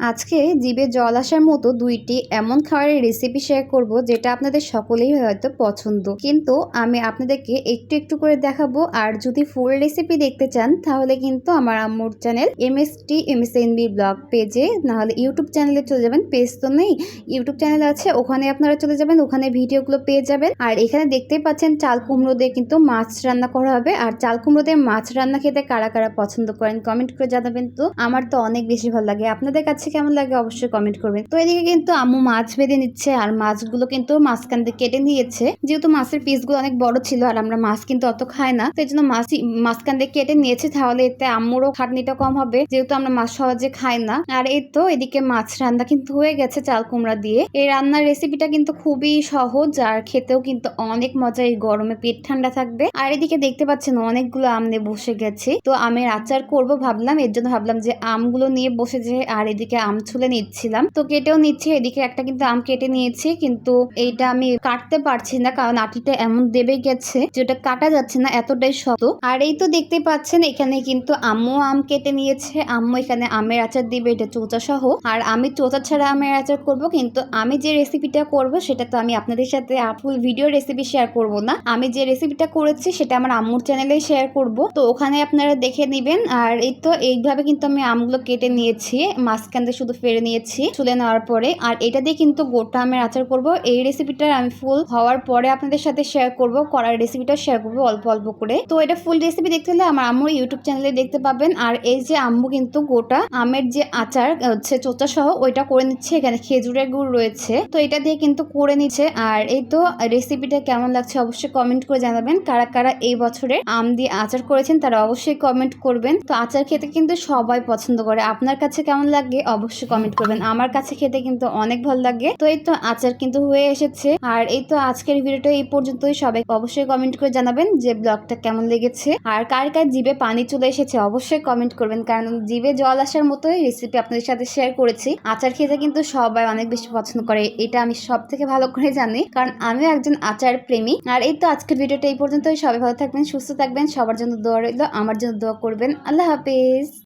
আজকে জিভে জল আসার মতো দুইটি এমন খাবারের রেসিপি শেয়ার করব যেটা আপনাদের সকলেই হয়তো পছন্দ। কিন্তু আমি আপনাদেরকে একটু একটু করে দেখাবো, আর যদি ফুল রেসিপি দেখতে চান, তাহলে কিন্তু আমার আম্মুর channel M S T M S N B blog পেজে নাহলে ইউটিউব চ্যানেলে চলে যাবেন পেজ তো নেই ইউটিউব চ্যানেল আছে, ওখানে আপনারা চলে যাবেন, ওখানে ভিডিওগুলো পেয়ে যাবেন। আর এখানে দেখতেই পাচ্ছেন, চাল কুমড়ো দিয়ে কিন্তু মাছ রান্না করা হবে। আর চাল কুমড়ো দিয়ে মাছ রান্না খেতে কারা কারা পছন্দ করেন কমেন্ট করে জানাবেন তো। আমার তো অনেক বেশি ভালো লাগে। আপনাদের কাছে কেমন লাগে অবশ্যই কমেন্ট করবেন তো এদিকে কিন্তু আম্মু মাছ বেঁধে নিচ্ছে আর মাছগুলো কিন্তু মাঝখান দিয়ে কেটে নিয়েছে। যেহেতু মাছের পিসগুলো অনেক বড় ছিল আর আমরা মাছ কিন্তু অত খাই না এই জন্য মাছ মাঝখান দিয়ে কেটে নিয়েছে। তাহলে এতে আম্মুরও খাটনিটা কম হবে, যেহেতু আমরা মাছ সহজে খাই না। আর এই তো এদিকে মাছ রান্না কিন্তু হয়ে গেছে চাল কুমড়া দিয়ে। এই রান্নার রেসিপিটা কিন্তু খুবই সহজ আর খেতেও কিন্তু অনেক মজা, এই গরমে পেট ঠান্ডা থাকবে। আর এদিকে দেখতে পাচ্ছেন অনেকগুলো আম নিয়ে বসে গেছে। তো আমের আচার করব ভাবলাম, এর জন্য ভাবলাম যে আমগুলো নিয়ে বসে যে আর এদিকে আম ছুলে নিচ্ছিলাম। তো কেটেও নিচ্ছি, এদিকে একটা কিন্তু আম কেটে নিয়েছি, কিন্তু এইটা আমি কাটতে পারছি না, কারণ আটিটা এমন দেবে গেছে যেটা কাটা যাচ্ছে না, এতটাই শক্ত। আর এই তো দেখতে পাচ্ছেন, এখানে কিন্তু আম্মু আম কেটে নিয়েছে, আম্মু এখানে আমের আচার দিবে, এটা চোচা সহ। আর আমি চোচা ছাড়া আমের আচার করব, কিন্তু আমি যে রেসিপিটা করব, সেটা তো আমি আপনাদের সাথে ফুল ভিডিও রেসিপি শেয়ার করব না। আমি যে রেসিপিটা করেছি, সেটা আমার আম্মুর চ্যানেলেই শেয়ার করব। তো ওখানে আপনারা দেখে নেবেন, আর এই তো এইভাবে কিন্তু আমি আমগুলো কেটে নিয়েছি, মাঝখান দিয়ে শুধু ফেরে নিয়েছি চুলে নেওয়ার পরে। আর এটা দিয়ে কিন্তু গোটা আমের আচার করব। এই রেসিপিটা আমি ফুল হওয়ার পরে আপনাদের সাথে শেয়ার করব, করার রেসিপিটা শেয়ার করব অল্প অল্প করে। তো এটা ফুল রেসিপি দেখতে হলে আমার আম্মুর ইউটিউব চ্যানেলে দেখতে পাবেন। আর এই যে আম্মু কিন্তু গোটা আমের যে আচার, হচ্ছে চোচা সহ, ওইটা করে নিচ্ছে। এখানে খেজুরের গুড় রয়েছে। তো এটা দিয়ে কিন্তু করে নিচ্ছে। আর এই তো রেসিপিটা কেমন লাগছে অবশ্যই কমেন্ট করে জানাবেন। কারা কারা এই বছরের আম দিয়ে আচার করেছেন, তারা অবশ্যই কমেন্ট করবেন। তো আচার খেতে কিন্তু সবাই পছন্দ করে। আপনার কাছে কেমন লাগে? অবশ্যই কমেন্ট করবেন। আমার কাছে খেতে কিন্তু অনেক ভালো লাগে। তো এই তো আচার কিন্তু হয়ে এসেছে। আর এই তো আজকের ভিডিওটা এই পর্যন্তই। সবাই অবশ্যই কমেন্ট করে জানাবেন যে ব্লগটা কেমন লেগেছে। আর কার কার জিভে পানি চলে এসেছে অবশ্যই কমেন্ট করবেন। কারণ জিভে জল আসার মতোই রেসিপি আপনাদের সাথে শেয়ার করেছি। আচার খেতে কিন্তু সবাই অনেক বেশি পছন্দ করে। এটা আমি সব থেকে ভালো করে জানি। কারণ আমিও একজন আচার প্রেমী। আর এই তো আজকের ভিডিওটা এই পর্যন্তই। সবাই ভালো থাকবেন, সুস্থ থাকবেন। সবার জন্য দোয়া রইল। আমার জন্য দোয়া করবেন। আল্লাহ হাফিজ।